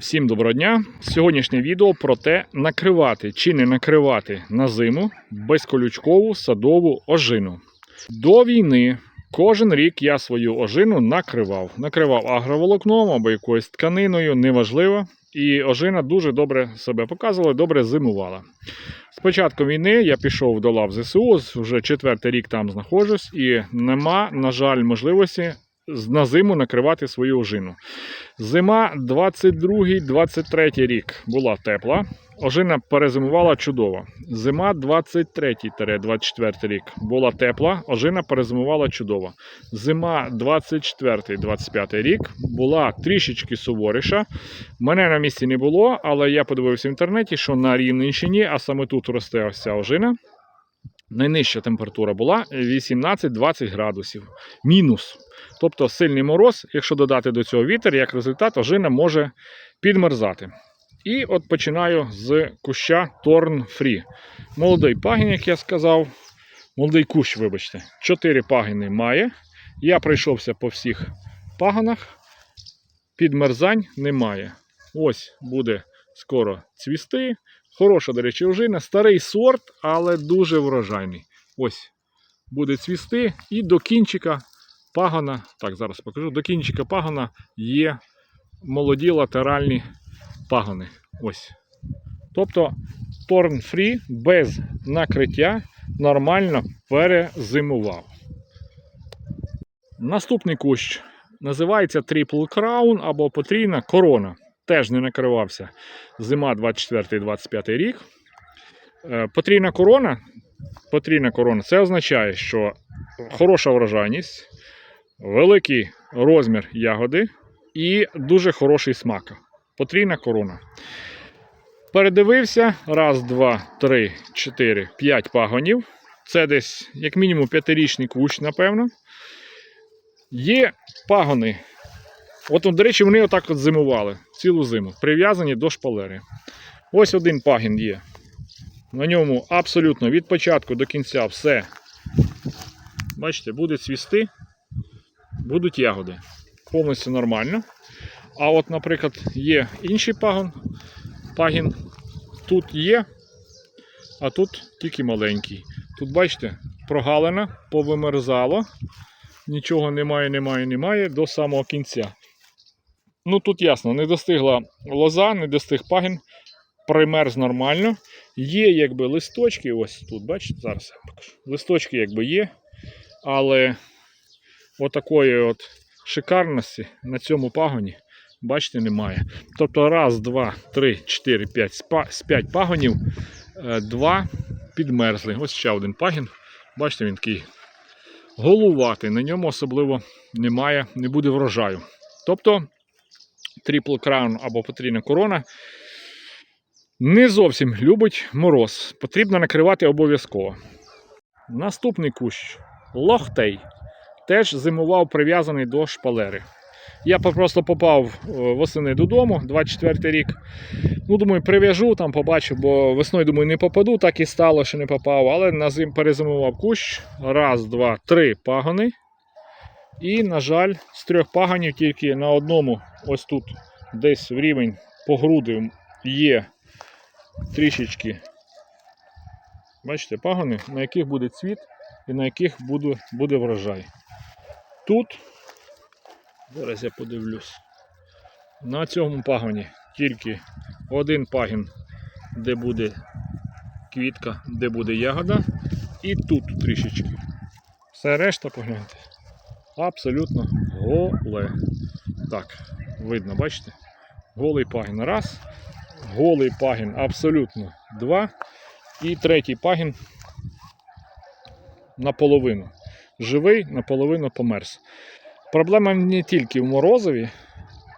Всім доброго дня! Сьогоднішнє відео про те, накривати чи не накривати на зиму безколючкову садову ожину. До війни кожен рік я свою ожину накривав. Накривав агроволокном або якоюсь тканиною, неважливо. І ожина дуже добре себе показувала, добре зимувала. З початку війни я пішов до лав ЗСУ, вже четвертий рік там знаходжусь, і нема, на жаль, можливості на зиму накривати свою ожину. Зима 22-23 рік була тепла. Ожина перезимувала чудово. Зима 23-24 рік була тепла, ожина перезимувала чудово. Зима 24-25 рік була трішечки суворіша. Мене на місці не було, але я подивився в інтернеті, що на Рівненщині, а саме тут росте ось ожина. Найнижча температура була 18-20 градусів. Мінус. Тобто сильний мороз, якщо додати до цього вітер, як результат, ожина може підмерзати. І от починаю з куща Torn Free. Молодий пагін, як я сказав. Молодий кущ, вибачте. Чотири пагіни має. Я пройшовся по всіх паганах. Підмерзань немає. Ось буде скоро цвісти. Хороша, до речі, ожина. Старий сорт, але дуже врожайний. Ось буде цвісти. І до кінчика пагона, так, зараз покажу, до кінчика пагона є молоді латеральні пагони. Ось. Тобто Free без накриття нормально перезимував. Наступний кущ називається Triple Crown або потрійна корона. Теж не накривався зима 24-25 рік. Е, Потрійна корона, потрійна корона це означає, що хороша врожайність, великий розмір ягоди і дуже хороший смак. Потрійна корона. Передивився. Раз, два, три, чотири, п'ять пагонів. Це десь, як мінімум, п'ятирічний кущ, напевно. Є пагони. От, до речі, вони отак от зимували цілу зиму, прив'язані до шпалери. Ось один пагін є. На ньому абсолютно від початку до кінця все. Бачите, буде цвісти, будуть ягоди. Повністю нормально. А от, наприклад, є інший пагон. Пагін тут є, а тут тільки маленький. Тут, бачите, прогалина, повимерзало. Нічого немає, немає, немає до самого кінця. Ну тут ясно, не достигла лоза, не достиг пагін, примерз нормально. Є якби листочки, ось тут, бачите, зараз я покажу. Листочки якби є, але отакої от шикарності на цьому пагоні, бачите, немає. Тобто раз, два, три, чотири, п'ять, з п'ять пагонів, е, два підмерзли. Ось ще один пагін. Бачите, він такий голуватий, на ньому особливо немає, не буде врожаю. Тобто Triple Crown або потрійна корона не зовсім любить мороз. Потрібно накривати обов'язково. Наступний кущ лохтей. Теж зимував прив'язаний до шпалери. Я просто попав е, восени додому, 24 рік. Ну, думаю, прив'яжу, там побачу, бо весною, думаю, не попаду, так і стало, що не попав. Але на зим перезимував кущ. Раз, два, три пагони. І, на жаль, з трьох паганів тільки на одному, ось тут, десь в рівень по груди є трішечки. Бачите, пагони, на яких буде цвіт і на яких буде, буде врожай. Тут, зараз я подивлюсь, на цьому пагоні тільки один пагін, де буде квітка, де буде ягода, і тут трішечки. Все решта погляньте. Абсолютно голе. Так, видно, бачите? Голий пагін раз. Голий пагін абсолютно два. І третій пагін наполовину. Живий, наполовину померз. Проблема не тільки в морозові,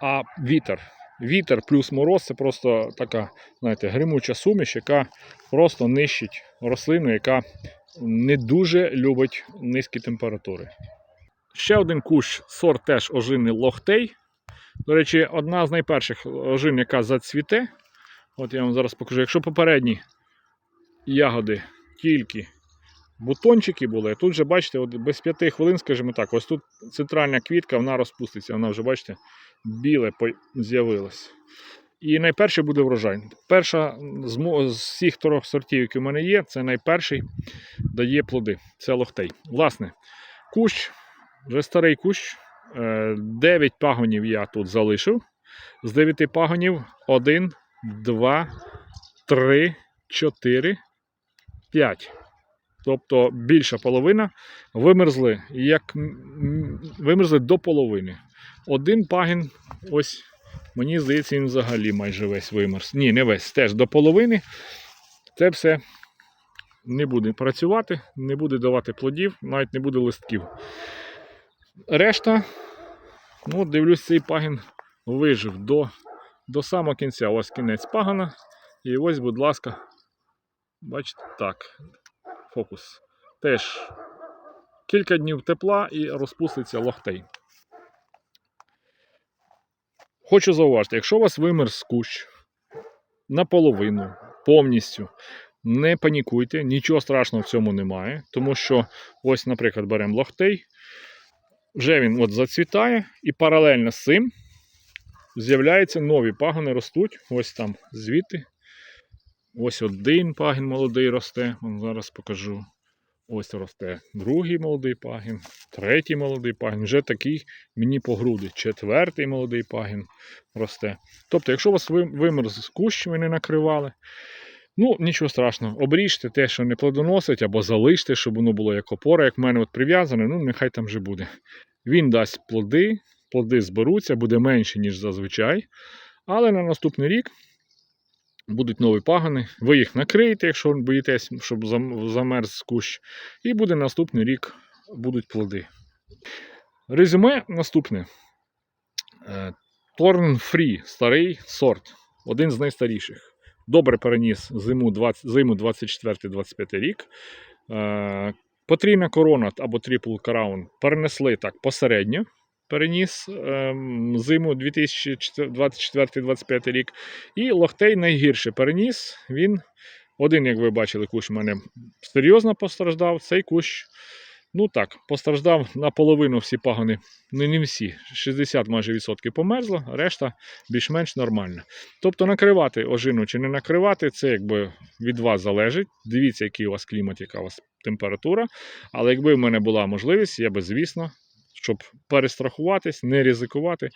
а вітер. Вітер плюс мороз це просто така, знаєте, гримуча суміш, яка просто нищить рослину, яка не дуже любить низькі температури. Ще один кущ сорт теж ожини лохтей. До речі, одна з найперших ожин, яка зацвіте. От я вам зараз покажу. Якщо попередні ягоди тільки бутончики були, тут вже бачите, от без 5 хвилин, скажімо так, ось тут центральна квітка, вона розпуститься, вона вже, бачите, біле з'явилось. І найперший буде врожай. Перша з, з всіх трьох сортів, які в мене є, це найперший дає плоди. Це лохтей. Власне, кущ, вже старий кущ. 9 пагонів я тут залишив. З 9 пагонів 1, 2, 3, 4, 5. Тобто більша половина вимерзли, як вимерзли до половини. Один пагін, ось, мені здається, він взагалі майже весь вимерз. Ні, не весь, теж до половини. Це все не буде працювати, не буде давати плодів, навіть не буде листків. Решта, ну, дивлюсь, цей пагін вижив до, до самого кінця. Ось кінець пагана. І ось, будь ласка, бачите, так, фокус. Теж кілька днів тепла і розпуститься лохтей. Хочу зауважити, якщо у вас вимерз кущ наполовину, повністю, не панікуйте, нічого страшного в цьому немає, тому що ось, наприклад, беремо лохтей, вже він от зацвітає, і паралельно з цим з'являються нові пагони ростуть. Ось там звідти. Ось один пагін молодий росте. Вон зараз покажу. Ось росте другий молодий пагін, третій молодий пагін, вже такий мені по груди. Четвертий молодий пагін росте. Тобто, якщо у вас ви- вимерз кущ, ви не накривали, ну нічого страшного, обріжте те, що не плодоносить, або залиште, щоб воно було як опора, як в мене от прив'язане, ну нехай там вже буде. Він дасть плоди, плоди зберуться, буде менше, ніж зазвичай. Але на наступний рік будуть нові пагони. Ви їх накриєте, якщо боїтесь, щоб зам- замерз кущ. І буде наступний рік будуть плоди. Резюме наступне. Е, Torn Free старий сорт, один з найстаріших. Добре переніс зиму, 20, зиму 24-25 рік. Е, Потрійна корона або Triple Crown перенесли так посередньо. Переніс ем, зиму 2024-25 рік. І лохтей найгірше переніс. Він один, як ви бачили, кущ у мене серйозно постраждав. Цей кущ, ну так, постраждав наполовину всі пагони. Ну, не всі, 60 майже відсотків померзло, решта більш-менш нормальна. Тобто накривати ожину чи не накривати, це якби від вас залежить. Дивіться, який у вас клімат, яка у вас температура. Але якби в мене була можливість, я би, звісно, щоб перестрахуватись, не ризикувати,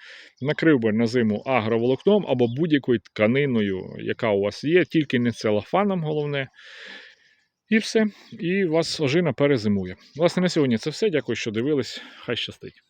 накрив би на зиму агроволокном або будь-якою тканиною, яка у вас є, тільки не целофаном головне. І все. І у вас ожина перезимує. Власне, на сьогодні це все. Дякую, що дивились. Хай щастить.